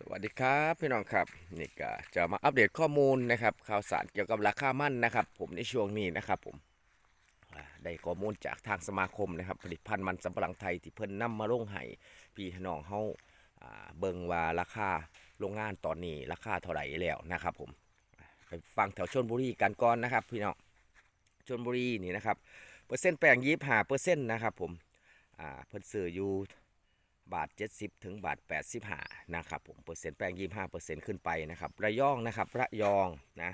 สวัสดีครับพี่น้องครับนี่ก็จะมาอัปเดตข้อมูลนะครับข่าวสารเกี่ยวกับราคามั่นนะครับ ผมในช่วงนี้นะครับผมได้ข้อมูลจากทางสมาคมนะครับ ผลิตภัณฑ์มันสำปะหลังไทยที่เพิ่นนำมาลงให้พี่น้องเฮาเบิ่งว่าราคาโรงงานตอนนี้ราคาเท่าไหร่แล้วนะครับ ผมไปฟังแถวชนบุรีกันก่อนนะครับ พี่น้องชนบุรีนี่นะครับเปอร์เซ็นต์แปลงยีบหาเปอร์เซ็นต์นะครับผมอ่าเพิ่นซื้ออยู่ บาท 70 ถึงบาท 85 นะครับผมเปอร์เซ็นต์แป้ง 25เปอร์เซ็นต์ขึ้นไปนะครับระยองนะครับระยองนะ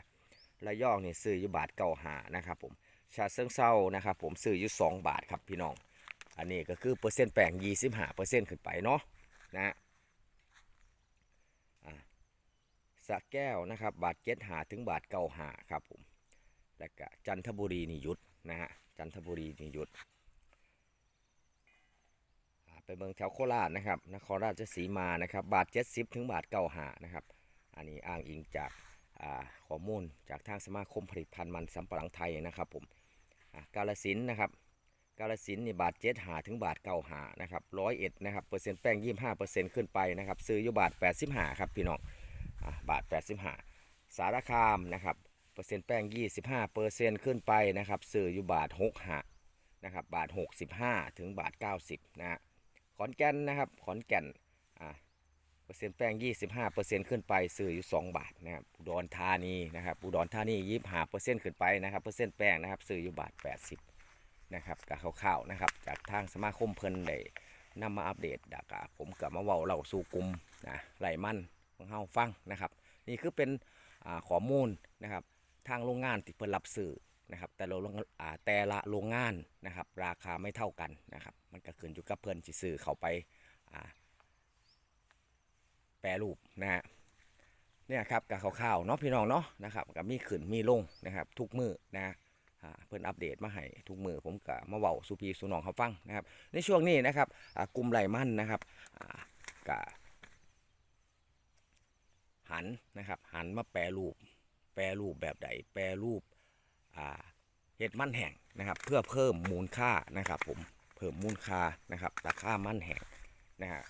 ระยองเนี่ยซื้ออยู่บาทเก้าหานะครับผมชาเซิงเซานะครับผมซื้ออยู่2บาทครับพี่น้อง อันนี้ก็คือเปอร์เซ็นต์แป้ง 25เปอร์เซ็นต์ขึ้นไปเนาะนะอะสะแก้วนะครับบาทเจ็ดหาถึงบาทเก้าหาครับผมแล้วก็จันทบุรีนี่หยุดนะฮะจันทบุรีนี่หยุด ไปเมืองแถวโคราชนะครับนครราชสีมานะครับ บาทเจ็ดสิบถึงบาทเก้าหานะครับ อันนี้อ้างอิงจากาข้อมูลจากทางสมาคมผลิตภัณฑ์มันสำปะหลังไทยนะครับผมกาลสินนะครับกาลสินนี่บาทเจ็ดหาถึงบาทเก้าหานะครับร้อยเอ็ดนะครับเปอร์เซ็นต์แป้งยี่ห้าเปอร์เซ็นต์ขึ้นไปนะครับ ซื้ออยู่บาทแปดสิบหาครับพี่น้องอบาทแปดสิบหาสารคามนะครับเปอร์เซ็นต์แป้งยี่สิบห้าเปอร์เซ็นต์ขึ้นไปนะครับ ซื้ออยู่บาทหกหานะครับบาทหกสิบห้าถึงบาทเก้าสิบนะฮะ อนแก่นนะครับ ขอนแก่นอ่าเปอร์เซ็นต์แป้ง 25เปอร์เซ็นต์ขึ้นไปซื้ออยู่ 2 บาทนะครับอุดรธานีนะครับอุดรธานี25เปอร์เซ็นต์ขึ้นไปนะครับเปอร์เซ็นต์แป้งนะครับซื้ออยู่บาท 80นะครับกับข่าวๆนะครับจากทางสมาคมเพิ่นได้นำมาอัปเดตดากผมกับมาเว้าเล่าสู่กลุ่มนะไหลมันของเฮาฟังนะครับ นี่คือเป็นข้อมูลนะครับทางโรงงานที่เพิ่นรับซื้อ นะครับ แต่ละโรงอ่าแต่ละโรงงานนะครับ ราคาไม่เท่ากันนะครับ มันก็ขึ้นอยู่กับเพิ่อนสิซื้อเขาไปแปรรูปนะฮะเนี่ยครับกับข่าวๆเนาะพี่น้องเนาะนะครับก็มีขึ้นมีลงนะครับ ทุกมือนะเพิ่อนอัปเดตมาให้ทุกมือผมก็มาเว้าสู่พี่สู่น้องเขาฟังนะครับ ในช่วงนี้นะครับกลุ่มไหลมันนะครับอ่าก็หันนะครับหันมาแปรรูป แปรรูปแบบใดแปรรูป เห็ดมันแห้งนะครับ เพื่อเพิ่มมูลค่านะครับ ผมเพิ่มมูลค่านะครับราคามันแห้งนะฮะ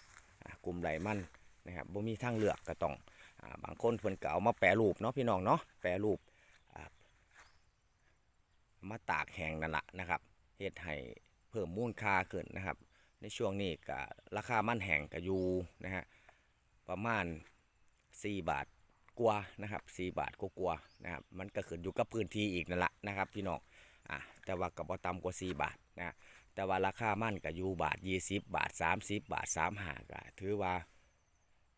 กลุ่มไหลมันนะครับบ่มีทางเลือกก็ต้องอบางคนเพิ่นก็เอามาแปรรูปเนาะพี่น้องเนาะแปรรูปมาตากแห้งนั่นแหละนะครับเฮ็ดให้เพิ่มมูลค่าขึ้นนะครับ ในช่วงนี้ก็ราคามันแห้งก็อยู่นะฮะประมาณ 4 บาท กว่านะครับ4บาทกว่านะครับมันก็ขึ้นอยู่กับพื้นที่อีกนั่นแหละนะครับพี่น้องอะแต่ว่ากับบ่ต่ำกว่า4บาทนะแต่ว่าราคามันก็อยู่บาท20บาท30บาท35ก็ถือว่า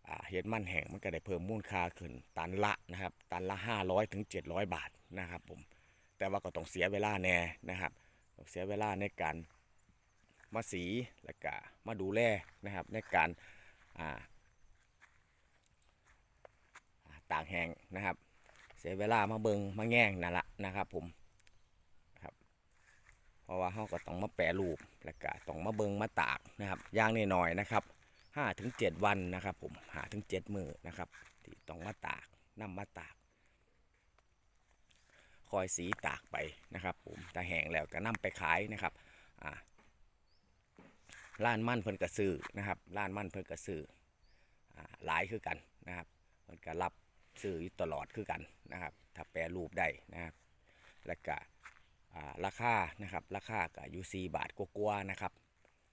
อ่าเห็ดมันแห้งมันก็ได้เพิ่มมูลค่าขึ้นตันละนะครับตันละ500ถึง700บาทนะครับผมแต่ว่าก็ต้องเสียเวลาแน่นะครับต้องเสียเวลาในการมาสีแล้วก็มาดูแลนะครับในการอ่า ตากแห้งนะครับ เสียเวลามาเบิงมาแง่งนั่นละนะครับ ผมครับเพราะว่าเขาก็ต้องมาแปรรูปแล้วก็ต้องมาเบิงมาตากนะครับย่างน้อยนะครับห้าถึงเจ็ดวันนะครับ ผมหาถึงเจ็ดมือนะครับ ที่ต้องมาตากนำมาตากคอยสีตากไปนะครับผมถ้าแห้งแล้วก็นำไปขายนะครับอ่าร้านมั่นเพิ่นกระซื้อนะครับร้านมั่นเพิ่นกระซื้ออ่าหลายคือกันนะครับเพิ่นก็รับ ซื้ออยู่ตลอดคือกันนะครับ ถ้าแปรรูปได้นะครับแล้วก็อ่าราคานะครับ ราคาก็อยู่4บาทกว่าๆนะครับ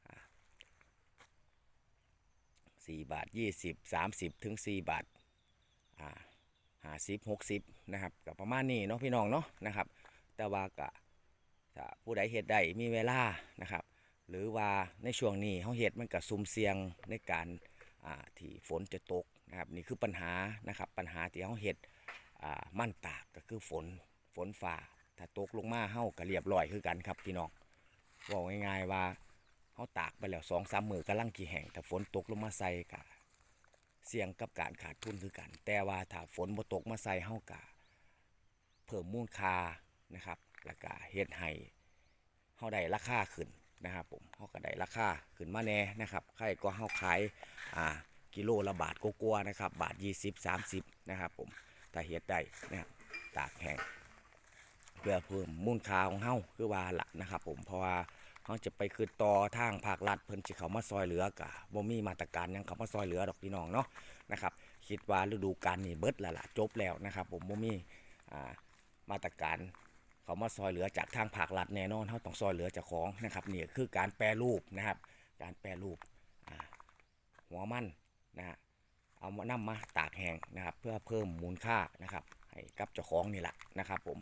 อ่า4บาท20 30ถึง4บาทอ่า50 60นะครับก็ประมาณนี้เนาะพี่น้องเนาะนะครับ แต่ว่าก็ถ้าผู้ใดเฮ็ดได้มีเวลานะครับ หรือว่าในช่วงนี้เขาเฮ็ดมันก็ซุ่มเสี่ยงในการที่ฝนจะตก นะครับนี่คือปัญหานะครับปัญหาที่เขาเห็ดอ่ามั่นตากก็คือฝนฝนฝ่าถ้าตกลงมาเฮาก็เรียบร้อยคือกันครับพี่น้องบอกง่ายๆว่าเฮาตากไปแล้วสองสามมือกำลังกี่แห่งแต่ฝนตกลงมาใส่กะเสี่ยงกับการขาดทุนคือกัน แต่ว่าถ้าฝนบ่ตกมาใส่เฮากะเพิ่มมูลค่านะครับแล้วก็เฮ็ดให้เฮาได้ราคาขึ้นนะครับผมเฮาก็ได้ราคาขึ้นมาแน่นะครับใครก็เฮาขายอ่า กิโลละบาทกกลัวๆนะครับ บาท 20 30 นะครับผมถ้าเฮ็ดได้นะครับตากแห้งเพื่อเพิ่มมูลค่าของเฮาคือว่าละนะครับผมเพราะว่าเฮาจะไปคือต่อทางภาครัฐเพิ่นสิเขามาซอยเหลือกะบ่มีมาตรการยังเขามาซอยเหลือดอกพี่น้องเนาะนะครับคิดว่าฤดูกาลนี้เบิดแล้วล่ะจบแล้วนะครับ ผมบ่มีอ่ามาตรการเขามาซอยเหลือจากทางภาครัฐแน่นอนเขาต้องซอยเหลือจากของนะครับนี่คือการแปรรูปนะครับ การแปรรูปหัวมัน นะฮะเอามานำมาตากแห้งนะครับ เพื่อเพิ่มมูลค่านะครับ ให้กับเจ้าของนี่แหละนะครับ ผม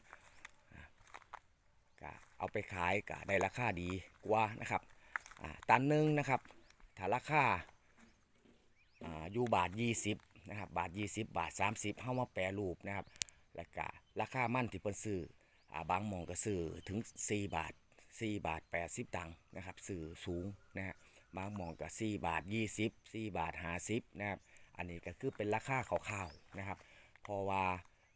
ก็เอาไปขายก็ได้ราคาดีกว่านะครับตันหนึงนะครับถ้าราคาอ่าอยู่บาท 20นะครับบาท 20 บาท 30เข้ามาแปรรูปนะครับแล้วก็ราคามั่นที่เพิ่นซื้ออบางมองก็ซื้อถึง 4 บาท 4 บาท 80 ตังค์นะครับซื้อสูงนะฮะ บางมองก็4บาท 20 4บาท50นะครับ อันนี้ก็คือเป็นราคาคร่าวๆนะครับ เพราะว่า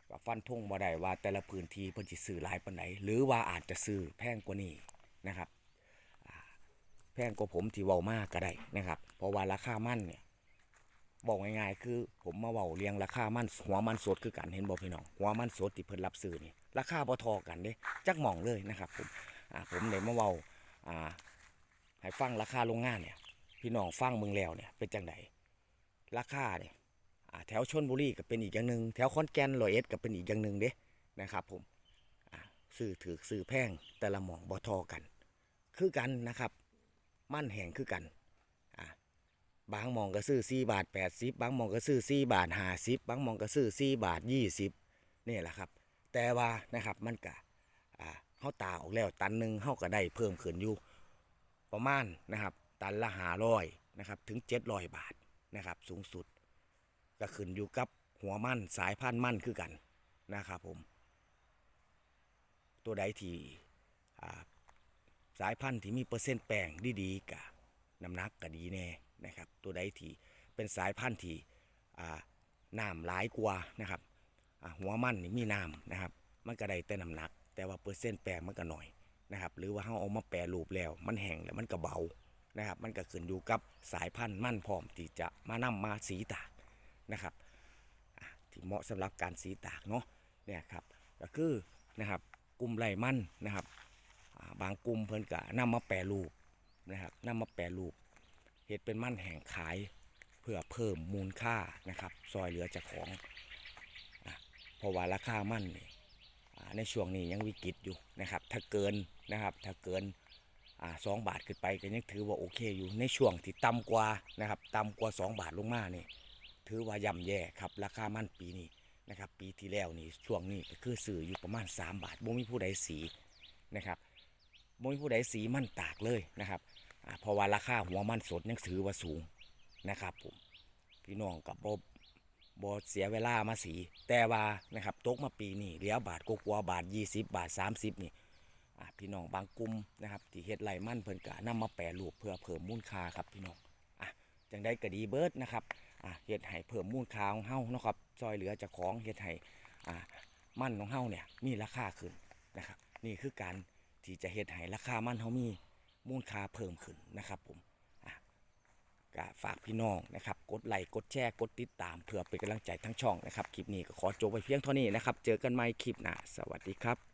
ก็ฟันธงบ่ได้ว่าแต่ละพื้นที่เพิ่นสิซื้อหลายปานใดหรือว่าอาจจะซื้อแพงกว่านี้นะครับแพงกว่าผมที่เว้ามากก็ได้นะครับ เพราะว่าราคามันเนี่ยบอกง่ายๆคือผมมาเว้าเรียงราคามันหัวมันสดคือกันเห็นบ่พี่น้องหัวมันสดที่เพิ่นรับซื้อนี่ราคาบ่ทอกันเด้จักหม่องเลยนะครับผมอ่าผมได้มาเว้าอ่า ให้ฟังราคาโรงงานเนี่ย พี่น้องฟังเมืองแล้วเนี่ยเป็นจังไดราคาเนี่ยแถวชนบุรีก็เป็นอีกอย่างหนึ่งแถวขอนแก่นร้อยเอ็ดก็เป็นอีกอย่างหนึ่งเด้นะครับผมอ่าซื้อถือซื้อแพงแต่ละหมองบ่เทอกัน คือกันนะครับ มั่นแห่งคือกันอ่าบางหมองก็ซื้อ4บาท80บางหมองก็ซื้อ4บาท50บางหมองก็ซื้อ4บาท20นี่แหละครับ แต่ว่านะครับมันก็อ่าเฮาตาออกแล้วตันหนึ่งเฮาก็ได้เพิ่มขึ้นอยู่ ประมาณนะครับตันละ500นะครับถึง700บาทนะครับสูงสุด ก็ขึ้นอยู่กับหัวมันสายพันธุ์มันคือกันนะครับผม ตัวใดที่สายพันธุ์ที่มีเปอร์เซ็นต์แป้งดีๆกะน้ำหนักก็ดีแน่นะครับ ตัวใดที่เป็นสายพันธุ์ที่น้ำหลายกว่านะครับหัวมันนี่มีน้ำนะครับ มันก็ได้แต่น้ำหนัก แต่ว่าเปอร์เซ็นต์แปลงมันก็หน่อย นะครับ หรือว่าเราเอามาแปรรูปแล้ว มันแห้งแล้วมันก็เบานะครับ มันก็ขึ้นอยู่กับสายพันธุ์มั่นพร้อมที่จะมานำมาสีตากนะครับที่เหมาะสำหรับการสีตากเนาะเนี่ยครับก็คือนะครับกลุ่มไรมันนะครับบางกลุ่มเพิ่นก็นำมาแปรรูปนะครับนำมาแปรรูปเห็ดเป็นมันแห่งขายเพื่อเพิ่มมูลค่านะครับ ซอยเหลือจากของอเพราะว่าราคามันนี่ ในช่วงนี้ยังวิกฤตอยู่นะครับ ถ้าเกินนะครับถ้าเกินสองบาทขึ้นไปก็ยังถือว่าโอเคอยู่ในช่วงที่ต่ำกว่านะครับต่ำกว่า 2 บาทลงมานี่ถือว่าย่ำแย่ครับราคามันปีนี้นะครับ ปีที่แล้วนี่ช่วงนี้ก็คือซื้ออยู่ประมาณ 3 บาทบ่มีผู้ใดสีนะครับบ่มีผู้ใดสีมันตากเลยนะครับเพราะว่าราคาหัวมันสดยังถือว่าสูงนะครับผมพี่น้องกับบ่ บ่เสียเวลามาสี แต่ว่านะครับตกมาปีนี้เหลือบาทกว่าบาท 20 บาท 30 นี่พี่น้องบางกลุ่มนะครับ ที่เฮ็ดไรมั่นเพิ่นก็นำมาแปรรูปเพื่อเพิ่มมูลค่าครับพี่น้องอะจังได้ก็ดีเบิดนะครับอะเฮ็ดให้เพิ่มมูลค่าของเฮาเนาะครับซอยเหลือจากของเฮ็ดให้อ่ามันของเฮาเนี่ยมีราคาขึ้นนะครับ นี่คือการที่จะเฮ็ดให้ราคามั่นเฮามีมูลค่าเพิ่มขึ้นนะครับผม ก็ฝากพี่น้องนะครับ กดไลค์กดแชร์กดติดตามเพื่อเป็นกำลังใจทั้งช่องนะครับ คลิปนี้ก็ขอจบไปเพียงเท่านี้นะครับ เจอกันใหม่คลิปหน้าสวัสดีครับ